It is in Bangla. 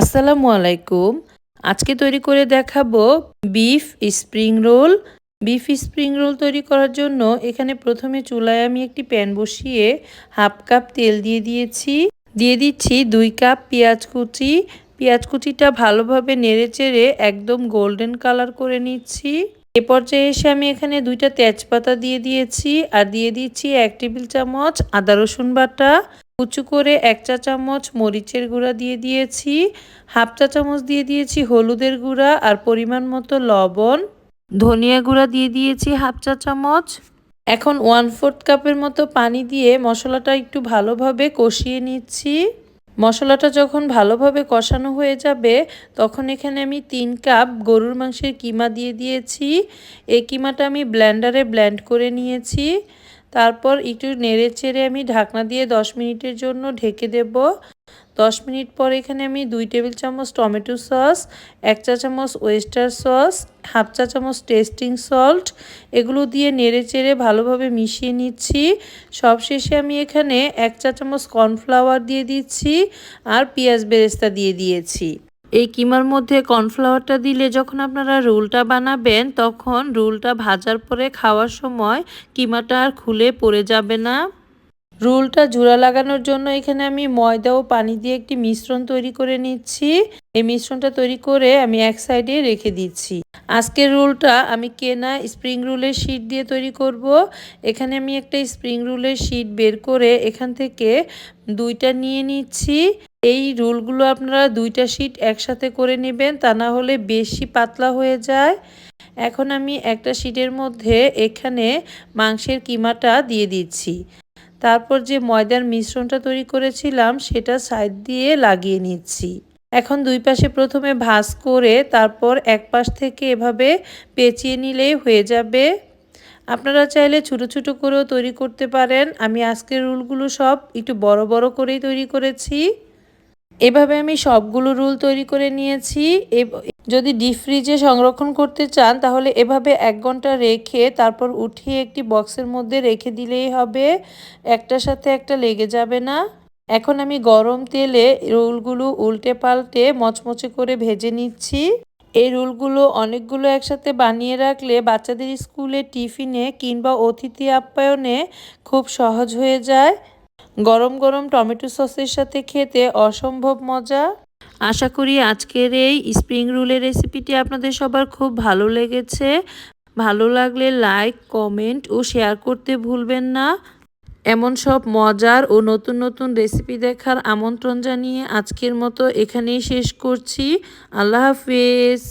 আসসালামু আলাইকুম। আজকে তৈরি করে দেখাবো beef spring roll. Beef spring roll তৈরি করার জন্য এখানে প্রথমে চুলায় আমি একটি প্যান বসিয়ে হাফ কাপ তেল দিয়ে দিয়েছি। দিয়ে দিচ্ছি দুই কাপ পেঁয়াজ কুচি। পেঁয়াজ কুচিটা ভালোভাবে নেড়ে চেড়ে একদম গোল্ডেন কালার করে নিচ্ছি। এ পর্যায়ে এসে আমি এখানে দুইটা তেজপাতা দিয়ে দিয়েছি আর দিয়ে দিচ্ছি এক টেবিল চামচ আদা রসুন বাটা। উঁচু করে এক চা চামচ মরিচের গুঁড়া দিয়ে দিয়েছি, হাফ চা চামচ দিয়ে দিয়েছি হলুদের গুঁড়া আর পরিমাণ মতো লবণ। ধনিয়া গুঁড়া দিয়ে দিয়েছি হাফ চা চামচ। এখন ওয়ান ফোর্থ কাপের মতো পানি দিয়ে মশলাটা একটু ভালোভাবে কষিয়ে নিচ্ছি। মশলাটা যখন ভালোভাবে কষানো হয়ে যাবে, তখন এখানে আমি তিন কাপ গরুর মাংসের কিমা দিয়ে দিয়েছি। এই কিমাটা আমি ব্ল্যান্ডারে ব্ল্যান্ড করে নিয়েছি। তারপর একটু নেড়ে চেড়ে আমি ঢাকনা দিয়ে দশ মিনিটের জন্য ঢেকে দেব। দশ মিনিট পর এখানে আমি দুই টেবিল চামচ টমেটো সস, এক চা চামচ ওয়েস্টার সস, হাফ চা চামচ টেস্টিং সল্ট, এগুলো দিয়ে নেড়ে চেড়ে ভালোভাবে মিশিয়ে নিচ্ছি। সবশেষে আমি এখানে এক চা চামচ কর্নফ্লাওয়ার দিয়ে দিচ্ছি আর পেঁয়াজ বেরেস্তা দিয়ে দিয়েছি। এই কিমার মধ্যে কর্নফ্লাওয়ারটা দিলে যখন আপনারা রোলটা বানাবেন, তখন রোলটা ভাজার পরে খাওয়ার সময় কিমাটা আর খুলে পড়ে যাবে না। রোলটা জোড়া লাগানোর জন্য এখানে আমি ময়দা ও পানি দিয়ে একটি মিশ্রণ তৈরি করে নিচ্ছি। এই মিশ্রণটা তৈরি করে আমি এক সাইডে রেখে দিচ্ছি। আজকের রোলটা আমি কেনা স্প্রিং রোলের শিট দিয়ে তৈরি করব। এখানে আমি একটা স্প্রিং রোলের শিট বের করে এখান থেকে দুইটা নিয়ে নিচ্ছি। এই রোলগুলো আপনারা দুইটা শিট একসাথে করে নেবেন, তা না হলে বেশি পাতলা হয়ে যায়। এখন আমি একটা শিটের মধ্যে এখানে মাংসের কিমাটা দিয়ে দিচ্ছি। তারপর যে ময়দার মিশ্রণটা তৈরি করেছিলাম, সেটা সাইড দিয়ে লাগিয়ে নিচ্ছি। এখন দুই পাশে প্রথমে ভাজ করে তারপর এক পাশ থেকে এভাবে পেঁচিয়ে নিলেই হয়ে যাবে। আপনারা চাইলে ছোটো ছোটো করেও তৈরি করতে পারেন। আমি আজকের রুলগুলো সব একটু বড় বড় করেই তৈরি করেছি। এভাবে আমি সবগুলো রুল তৈরি করে নিয়েছি। যদি ডিপ ফ্রিজে সংরক্ষণ করতে চান, তাহলে এভাবে এক ঘণ্টা রেখে তারপর উঠিয়ে একটি বক্সের মধ্যে রেখে দিলেই হবে। একটার সাথে একটা লেগে যাবে না। এখন আমি গরম তেলে রোলগুলো উল্টে পাল্টে মচমচে করে ভেজে নিচ্ছি। এই রোলগুলো অনেকগুলো একসাথে বানিয়ে রাখলে বাচ্চাদের স্কুলে, টিফিনে কিংবা অতিথি আপ্যায়নে খুব সহজ হয়ে যায়। গরম গরম টমেটো সসের সাথে খেতে অসম্ভব মজা। আশা করি আজকের এই স্প্রিং রোলের রেসিপিটি আপনাদের সবার খুব ভালো লেগেছে। ভালো লাগলে লাইক, কমেন্ট ও শেয়ার করতে ভুলবেন না। এমন সব মজার ও নতুন নতুন রেসিপি দেখার আমন্ত্রণ জানিয়ে আজকের মতো এখানেই শেষ করছি। আল্লাহ হাফিজ।